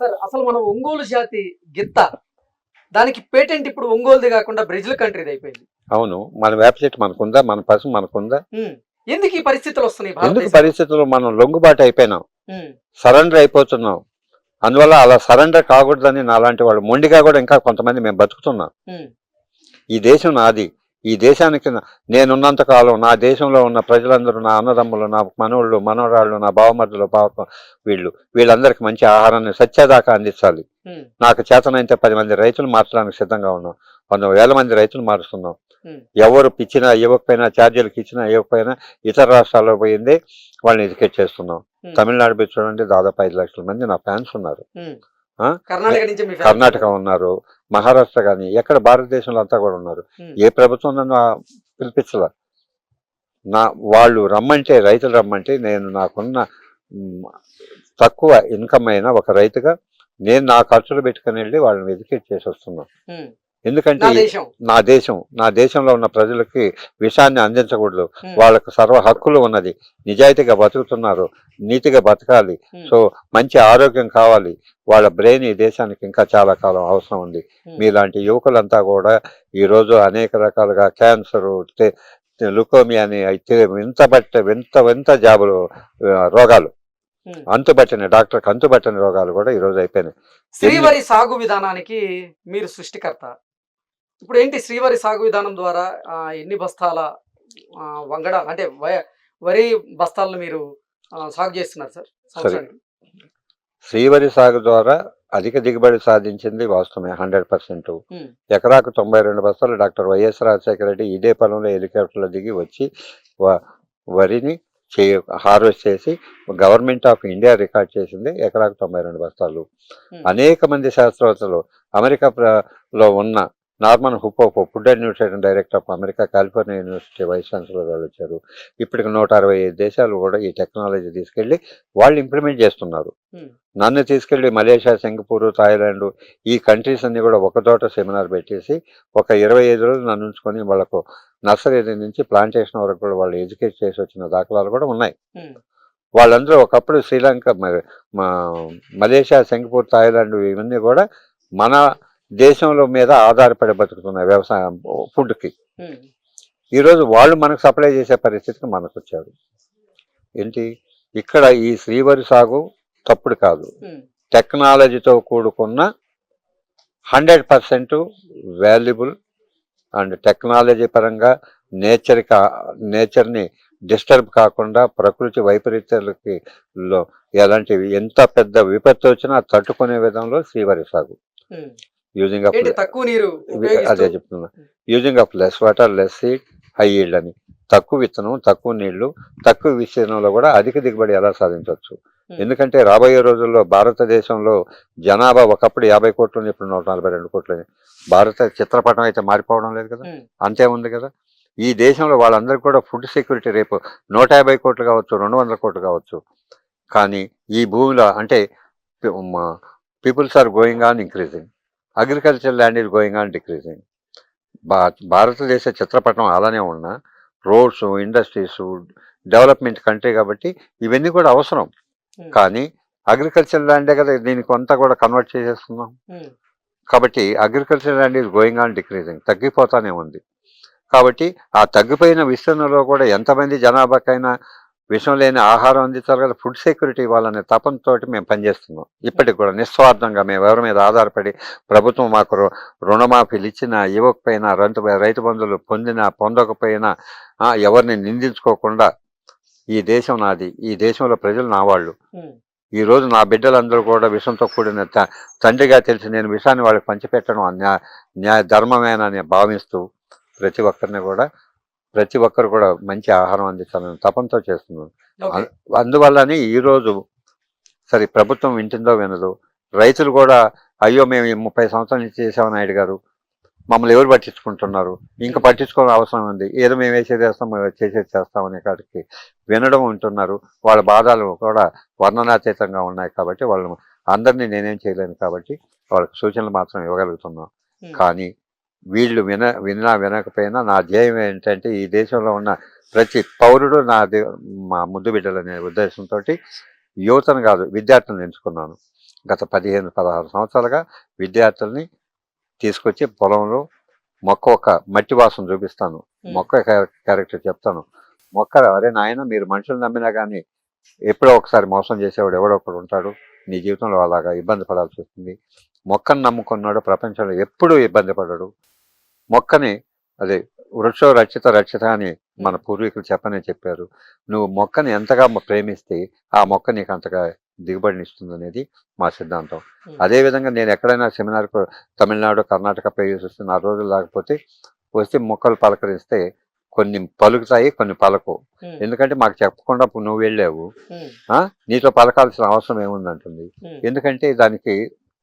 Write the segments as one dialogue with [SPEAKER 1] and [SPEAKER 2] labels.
[SPEAKER 1] Sir అసలు మనం ఒంగోలు జాతి గిత్త దానికి పేటెంట్ ఇప్పుడు ఒంగోలుది కాకుండా బ్రెజిల్ కంట్రీది అయిపోయింది
[SPEAKER 2] అవును మన చెట్టు మనకుందా మన పసు మనకుందా.
[SPEAKER 1] ఎందుకు ఈ పరిస్థితులు వస్తున్నాయి
[SPEAKER 2] ఎందుకు? పరిస్థితుల్లో మనం లొంగుబాటు అయిపోయినాం. సరెండర్ అయిపోతున్నాం అందువల్ల అలా సరెండర్ కాకూడదని నాలాంటి వాళ్ళు మొండిగా కూడా ఇంకా కొంతమంది మేము బతుకుతున్నాం. ఈ దేశం నాది ఈ దేశానికి నేనున్నంత కాలం నా దేశంలో ఉన్న ప్రజలందరూ నా అన్నదమ్ములు నా మనోళ్ళు మనవరాళ్ళు నా బావమరుదులు బావ వీళ్ళు. వీళ్ళందరికీ మంచి ఆహారాన్ని సత్యదాకా అందించాలి. నాకు చేతనైతే పది మంది రైతులు మార్చడానికి సిద్ధంగా ఉన్నాం. వంద వేల మంది రైతులు మారుస్తున్నాం. ఎవరు ఇచ్చినా ఇవ్వకపోయినా ఛార్జీలకు ఇచ్చినా ఇవ్వకపోయినా ఇతర రాష్ట్రాల్లో పోయింది వాళ్ళని ఎడ్యుకేట్ చేస్తున్నాం. తమిళనాడు చూడండి దాదాపు ఐదు లక్షల మంది నా ఫ్యాన్స్ ఉన్నారు.
[SPEAKER 1] కర్ణాటక
[SPEAKER 2] ఉన్నారు. మహారాష్ట్ర కానీ ఎక్కడ భారతదేశంలో అంతా కూడా ఉన్నారు. ఏ ప్రభుత్వం నన్ను పిలిపించల నా వాళ్ళు రమ్మంటే రైతులు రమ్మంటే నేను నాకున్న తక్కువ ఇన్కమ్ అయిన ఒక రైతుగా నేను నా ఖర్చులు పెట్టుకుని వెళ్ళి వాళ్ళని ఎడ్యుకేట్ చేసి వస్తున్నాను. ఎందుకంటే
[SPEAKER 1] నా దేశం.
[SPEAKER 2] నా దేశం నా దేశంలో ఉన్న ప్రజలకి విషాన్ని అందించకూడదు. వాళ్ళకు సర్వ హక్కులు ఉన్నది. నిజాయితీగా బతుకుతున్నారు నీతిగా బతకాలి. సో మంచి ఆరోగ్యం కావాలి. వాళ్ళ బ్రెయిన్ ఈ దేశానికి ఇంకా చాలా కాలం అవసరం ఉంది. మీలాంటి యువకులంతా కూడా ఈ రోజు అనేక రకాలుగా క్యాన్సర్ లుకోమియా అని అయితే వింత బట్ట వింత వింత జాబులు రోగాలు. అంతుబట్టిన డాక్టర్కి అంతుబట్టిన రోగాలు కూడా ఈ రోజు అయిపోయినాయి.
[SPEAKER 1] శ్రీవరి సాగు విధానానికి మీరు సృష్టికర్త. ఇప్పుడు ఏంటి శ్రీవరి సాగు విధానం ద్వారా ఎన్ని బస్తాల వంగడ అంటే వరి బస్తాలను మీరు సాగు చేస్తున్నారు సార్
[SPEAKER 2] శ్రీవరి సాగు ద్వారా అధిక దిగుబడి సాధించింది వాస్తవమే హండ్రెడ్ పర్సెంట్. ఎకరాకు తొంభై రెండు బస్తాలు డాక్టర్ వైఎస్ రాజశేఖర రెడ్డి ఇదే పొలంలో హెలికాప్టర్లో దిగి వచ్చి వరిని చే హార్వెస్ట్ చేసి గవర్నమెంట్ ఆఫ్ ఇండియా రికార్డ్ చేసింది ఎకరాకు తొంభై రెండు బస్తాలు. అనేక మంది శాస్త్రవేత్తలు అమెరికా ప్ర- లో ఉన్న Norman హుపోపో food and nutrition director of America California university vice chancellor వాళ్ళు వచ్చారు ఇప్పటికి నూట అరవై ఐదు దేశాలు కూడా ఈ టెక్నాలజీ తీసుకెళ్ళి వాళ్ళు ఇంప్లిమెంట్ చేస్తున్నారు. నన్ను తీసుకెళ్ళి మలేషియా సింగపూర్ థాయిలాండ్ ఈ కంట్రీస్ అన్ని కూడా ఒక చోట సెమినార్ పెట్టేసి ఒక ఇరవై ఐదు రోజులు నన్ను ఉంచుకొని వాళ్ళకు నర్సరీ నుంచి ప్లాంటేషన్ వరకు కూడా వాళ్ళు ఎడ్యుకేట్ చేసి వచ్చిన దాఖలాలు కూడా ఉన్నాయి. వాళ్ళందరూ ఒకప్పుడు శ్రీలంక మలేషియా సింగపూర్ థాయిలాండ్ ఇవన్నీ కూడా మన దేశంలో మీద ఆధారపడి బతుకుతున్నాయి వ్యవసాయం ఫుడ్కి. ఈరోజు వాళ్ళు మనకు సప్లై చేసే పరిస్థితికి మనకు వచ్చారు ఏంటి ఇక్కడ ఈ శ్రీవరి సాగు తప్పుడు కాదు. టెక్నాలజీతో కూడుకున్న hundred percent valuable and technology పరంగా నేచర్కి నేచర్ని డిస్టర్బ్ కాకుండా ప్రకృతి వైపరీత్యాలకి లో ఎలాంటివి ఎంత పెద్ద విపత్తు వచ్చినా తట్టుకునే విధంలో శ్రీవారి సాగు. యూజింగ్ ఆఫ్
[SPEAKER 1] తక్కువ నీరు
[SPEAKER 2] అదే చెప్తున్నా. Using of less water less seed high yield అని. తక్కువ విత్తనం తక్కువ నీళ్ళు తక్కువ విస్తీర్ణంలో కూడా అధిక దిగుబడి ఎలా సాధించవచ్చు?
[SPEAKER 1] Hmm.
[SPEAKER 2] ఎందుకంటే రాబోయే రోజుల్లో భారతదేశంలో జనాభా ఒకప్పుడు యాభై కోట్లు ఇప్పుడు నూట నలభై రెండు కోట్లు. భారత చిత్రపటం అయితే మారిపోవడం లేదు కదా?
[SPEAKER 1] ఉమ్.
[SPEAKER 2] అంతే ఉంది కదా? ఈ దేశంలో వాళ్ళందరికీ కూడా ఫుడ్ సెక్యూరిటీ రేపు నూట యాభై కోట్లు కావచ్చు రెండు వందల కోట్లు కావచ్చు. కానీ ఈ భూమిలో అంటే peoples are going on increasing. Agriculture land is going on decreasing భా భారతదేశ చిత్రపటం అలానే ఉన్నా రోడ్స్ ఇండస్ట్రీస్ డెవలప్మెంట్ కంట్రీ కాబట్టి ఇవన్నీ కూడా అవసరం. కానీ అగ్రికల్చర్ ల్యాండే కదా దీనికి అంతా కూడా కన్వర్ట్ చేసేస్తున్నాం. కాబట్టి agriculture land is going on decreasing తగ్గిపోతానే ఉంది కాబట్టి ఆ తగ్గిపోయిన విస్తరణలో కూడా ఎంతమంది జనాభాకైనా విషం లేని ఆహారం అందించాలి కదా ఫుడ్ సెక్యూరిటీ ఇవ్వాలనే తపంతో మేము పనిచేస్తున్నాం ఇప్పటికి కూడా నిస్వార్థంగా మేము ఎవరి మీద ఆధారపడి ప్రభుత్వం మాకు రుణమాఫీలు ఇచ్చినా ఇవ్వకపోయినా రైతు రైతు బంధువులు పొందినా పొందకపోయినా ఎవరిని నిందించుకోకుండా ఈ దేశం నాది ఈ దేశంలో ప్రజలు నా వాళ్ళు. ఈ రోజు నా బిడ్డలందరూ కూడా విషంతో కూడిన తండ్రిగా తెలిసి నేను విషాన్ని వాళ్ళకి పంచిపెట్టడం న్యాయ న్యాయ ధర్మమేనని భావిస్తూ ప్రతి ఒక్కరిని కూడా ప్రతి ఒక్కరు కూడా మంచి ఆహారం అందించాలని తపంతో చేస్తున్నాను. అందువల్లనే ఈ రోజు సరే ప్రభుత్వం వింటుందో వినదు రైతులు కూడా అయ్యో మేము ముప్పై సంవత్సరాల నుంచి చేసామని నాయుడు గారు మమ్మల్ని ఎవరు పట్టించుకుంటున్నారు? ఇంకా పట్టించుకోవడం అవసరం ఉంది. ఏదో మేము వేసేది వేస్తాం మేము చేసేది చేస్తాం అనే కాడికి వినడం ఉంటున్నారు వాళ్ళ బాధలు కూడా వర్ణనాతీతంగా ఉన్నాయి కాబట్టి వాళ్ళు అందరినీ నేనేం చేయలేను కాబట్టి వాళ్ళకి సూచనలు మాత్రం ఇవ్వగలుగుతున్నాం. కానీ వీళ్ళు విన వినా వినకపోయినా నా ధ్యేయం ఏంటంటే ఈ దేశంలో ఉన్న ప్రతి పౌరుడు నా దే- మా ముద్దు బిడ్డలు అనే ఉద్దేశంతో యువతను కాదు విద్యార్థులను ఎంచుకున్నాను. గత పదిహేను పదహారు సంవత్సరాలుగా విద్యార్థుల్ని తీసుకొచ్చి పొలంలో మొక్క ఒక మట్టి వాసన చూపిస్తాను. మొక్క క్యారె- క్యారెక్టర్ చెప్తాను. మొక్క అరే నాయన మీరు మనుషులు నమ్మినా కానీ ఎప్పుడో ఒకసారి మోసం చేసేవాడు ఎవడో ఒకడు ఉంటాడు. నీ జీవితంలో అలాగా ఇబ్బంది పడాల్సి వస్తుంది. మొక్కను నమ్ముకున్నాడు ప్రపంచంలో ఎప్పుడూ ఇబ్బంది పడడు. మొక్కని అదే వృక్షో రక్షిత రక్షిత అని మన పూర్వీకులు చెప్పనే చెప్పారు. నువ్వు మొక్కని ఎంతగా ప్రేమిస్తే ఆ మొక్క నీకు అంతగా దిగుబడిని ఇస్తుంది అనేది మా సిద్ధాంతం.
[SPEAKER 1] Hmm.
[SPEAKER 2] అదే విధంగా నేను ఎక్కడైనా సెమినార్కు తమిళనాడు కర్ణాటక పోయేసి వస్తే నా రోజులు లేకపోతే వస్తే మొక్కలు పలకరిస్తే కొన్ని పలుకుతాయి కొన్ని పలకవు.
[SPEAKER 1] ఉమ్,
[SPEAKER 2] ఎందుకంటే మాకు చెప్పకుండా నువ్వు వెళ్ళావు. ఆ? నీతో పలకాల్సిన అవసరం ఏముందంటుంది? ఎందుకంటే దానికి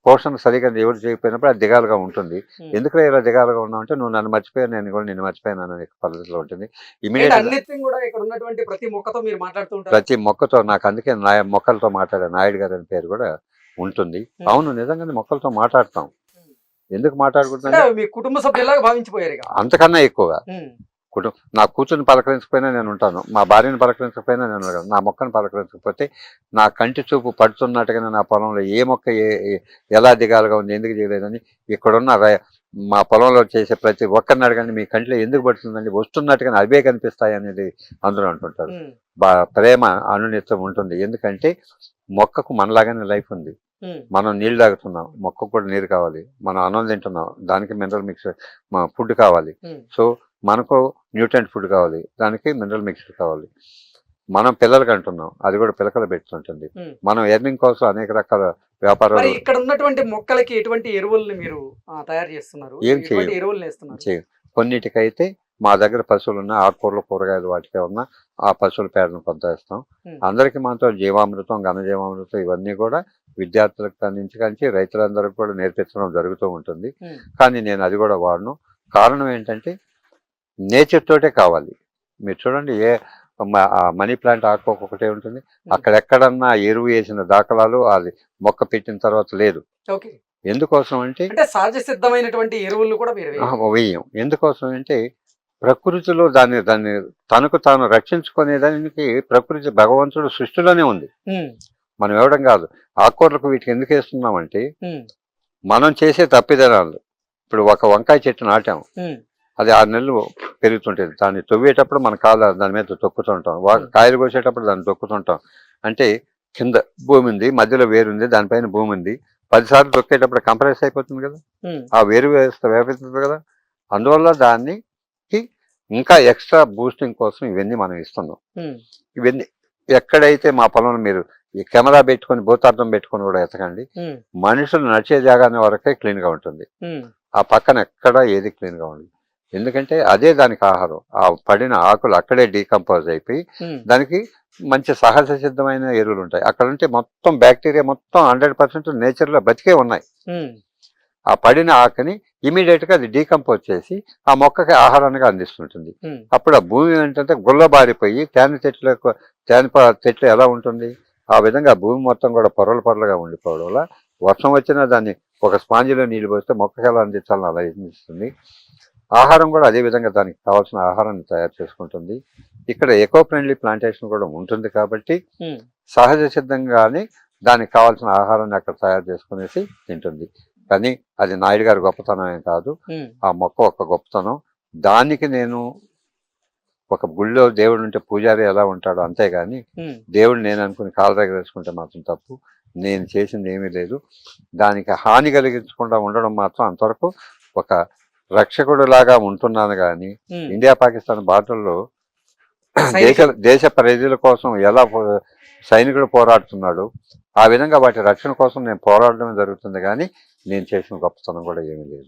[SPEAKER 2] పోషణ సరిగా ఎవరు చేయకపోయినప్పుడు అది దిగాలుగా ఉంటుంది.
[SPEAKER 1] ఉమ్.
[SPEAKER 2] ఎందుకు ఇలా దిగాలుగా ఉన్నావు అంటే నువ్వు నన్ను మర్చిపోయాను నేను కూడా నిన్ను మర్చిపోయాను అనే పద్ధతిలో ఉంటుంది. ఇమీడియట్
[SPEAKER 1] ప్రతి మొక్కతో
[SPEAKER 2] నాకు అందుకే నాయ మొక్కలతో మాట్లాడే నాయుడు గారు అనే పేరు కూడా ఉంటుంది.
[SPEAKER 1] Hmm.
[SPEAKER 2] అవును నిజంగానే మొక్కలతో మాట్లాడతాం.
[SPEAKER 1] Hmm.
[SPEAKER 2] ఎందుకు మాట్లాడుకుంటున్నా
[SPEAKER 1] మీ కుటుంబ సభ్యులాగా భావించిపోయారు
[SPEAKER 2] అంతకన్నా ఎక్కువగా. కుటుంబం నా కూతుర్ని పలకరించకపోయినా నేను ఉంటాను మా భార్యను పలకరించకపోయినా నేను ఉంటాను నా మొక్కను పలకరించకపోతే నా కంటి చూపు పడుతున్నట్టుగానే నా పొలంలో ఏ మొక్క ఏ ఎలా దిగాలుగా ఉంది ఎందుకు దిగలేదని ఇక్కడున్న మా పొలంలో చేసే ప్రతి ఒక్కరిని అడగండి మీ కంటిలో ఎందుకు పడుతుందండి వస్తున్నట్టుగానే అవే కనిపిస్తాయి అనేది అందరూ అంటుంటారు. ప్రేమ అనునిత్యం ఉంటుంది. ఎందుకంటే మొక్కకు మనలాగానే లైఫ్ ఉంది. మనం నీళ్ళు తాగుతున్నాం మొక్కకు కూడా నీరు కావాలి. మనం అన్నం తింటున్నాం దానికి మినరల్ మిక్స్ ఫుడ్ కావాలి. సో మనకు న్యూట్రెంట్ ఫుడ్ కావాలి దానికి మినరల్ మిక్స్చర్ కావాలి. మనం పిల్లలకి అంటున్నాం అది కూడా పిలకలు
[SPEAKER 1] ఉమ్.
[SPEAKER 2] మనం ఎర్నింగ్ కోసం అనేక రకాల వ్యాపారాలు
[SPEAKER 1] ఇక్కడ ఉన్నటువంటి మొక్కలకి ఎటువంటి ఎరువుల్ని మీరు తయారు చేస్తున్నారు?
[SPEAKER 2] ఏం
[SPEAKER 1] ఎటువంటి
[SPEAKER 2] చేయరు.
[SPEAKER 1] ఎరువుల్ని వేస్తున్నారు?
[SPEAKER 2] చేయ కొన్నిటికైతే మా దగ్గర పశువులు ఉన్న ఆకుకూరలు కూరగాయలు వాటికే ఉన్న ఆ పశువుల పేడను కొంత వేస్తాం. అందరికీ మాత్రం జీవామృతం ఘనజీవామృతం ఇవన్నీ కూడా విద్యార్థులకు నుంచి కంచి రైతులందరికీ కూడా నేర్పించడం జరుగుతూ ఉంటుంది. కానీ నేను అది కూడా వాడను. కారణం ఏంటంటే నేచర్ తోటే కావాలి. మీరు చూడండి ఏ మనీ ప్లాంట్ ఆకు ఒకటే ఉంటుంది. అక్కడెక్కడన్నా ఎరువు వేసిన దాఖలాలు అది మొక్క పెట్టిన తర్వాత లేదు.
[SPEAKER 1] ఓకే.
[SPEAKER 2] ఎందుకోసం అంటే
[SPEAKER 1] సహజ సిద్ధమైనటువంటి ఎరువులు కూడా
[SPEAKER 2] వెయ్యం ఎందుకోసం అంటే ప్రకృతిలో దాన్ని దాన్ని తనకు తాను రక్షించుకునేదానికి ప్రకృతి భగవంతుడు సృష్టిలోనే ఉంది. మనం ఇవ్వడం కాదు. ఆకుకూరలకు వీటికి ఎందుకు వేస్తున్నామంటే మనం చేసే తప్పిదనాలు. ఇప్పుడు ఒక వంకాయ చెట్టు నాటాం.
[SPEAKER 1] ఉమ్,
[SPEAKER 2] అది ఆరు నెలలు పెరుగుతుంటుంది. దాన్ని తవ్వేటప్పుడు మన కాళ్ళ దాని మీద తొక్కుతుంటాం. కాయలు కోసేటప్పుడు దాన్ని తొక్కుతుంటాం. అంటే కింద భూమి ఉంది మధ్యలో వేరు ఉంది దానిపైన భూమి ఉంది పదిసార్లు తొక్కేటప్పుడు కంప్రెస్ అయిపోతుంది కదా? ఆ వేరు వ్యవస్థ వ్యాపిస్తుంది కదా? అందువల్ల దాన్ని ఇంకా ఎక్స్ట్రా బూస్టింగ్ కోసం ఇవన్నీ మనం ఇస్తున్నాం. ఇవన్నీ ఎక్కడైతే మా పొలంలో మీరు ఈ కెమెరా పెట్టుకొని భూతార్థం పెట్టుకొని కూడా ఎతకండి మనుషులు నడిచే జాగానే వరకే క్లీన్గా ఉంటుంది ఆ పక్కన ఎక్కడ ఏది క్లీన్గా ఉండదు. ఎందుకంటే అదే దానికి ఆహారం. ఆ పడిన ఆకులు అక్కడే డీకంపోజ్ అయిపోయి దానికి మంచి సహజ సిద్ధమైన ఎరువులు ఉంటాయి. అక్కడ ఉంటే మొత్తం బ్యాక్టీరియా మొత్తం హండ్రెడ్ పర్సెంట్ నేచర్లో బతికే ఉన్నాయి. ఆ పడిన ఆకుని ఇమీడియట్గా అది డీకంపోజ్ చేసి ఆ మొక్కకి ఆహారానికి అందిస్తుంటుంది. అప్పుడు ఆ భూమి ఏంటంటే గుల్లబారిపోయి తేనె చెట్లు తేనె చెట్లు ఎలా ఉంటుంది? ఆ విధంగా భూమి మొత్తం కూడా పొరలు పొరలుగా ఉండిపోవడం వల్ల వర్షం వచ్చినా దాన్ని ఒక స్పాంజిలో నీళ్ళు పోస్తే మొక్కకి ఎలా అందించాలని అలా అందిస్తుంది. ఆహారం కూడా అదే విధంగా దానికి కావాల్సిన ఆహారాన్ని తయారు చేసుకుంటుంది. ఇక్కడ ఎకో ఫ్రెండ్లీ ప్లాంటేషన్ కూడా ఉంటుంది కాబట్టి సహజ సిద్ధంగానే దానికి కావాల్సిన ఆహారాన్ని అక్కడ తయారు చేసుకునేసి తింటుంది. కానీ అది నాయుడు గారి గొప్పతనం ఏం కాదు. ఆ మొక్క ఒక గొప్పతనం. దానికి నేను ఒక గుళ్ళో దేవుడు ఉంటే పూజారి ఎలా ఉంటాడో అంతేగాని దేవుడు నేను అనుకుని కాళ్ళ దగ్గర వేసుకుంటే మాత్రం తప్పు. నేను చేసింది ఏమీ లేదు. దానికి హాని కలిగించకుండా ఉండడం మాత్రం అంతవరకు ఒక రక్షకుడు లాగా ఉంటున్నాను కానీ. ఇండియా పాకిస్తాన్ బాటల్లో దేశ. దేశ ప్రజల కోసం ఎలా సైనికుడు పోరాడుతున్నాడు ఆ విధంగా వాటి రక్షణ కోసం నేను పోరాడడం జరుగుతుంది కానీ నేను చేసిన గొప్పతనం కూడా ఏమీ లేదు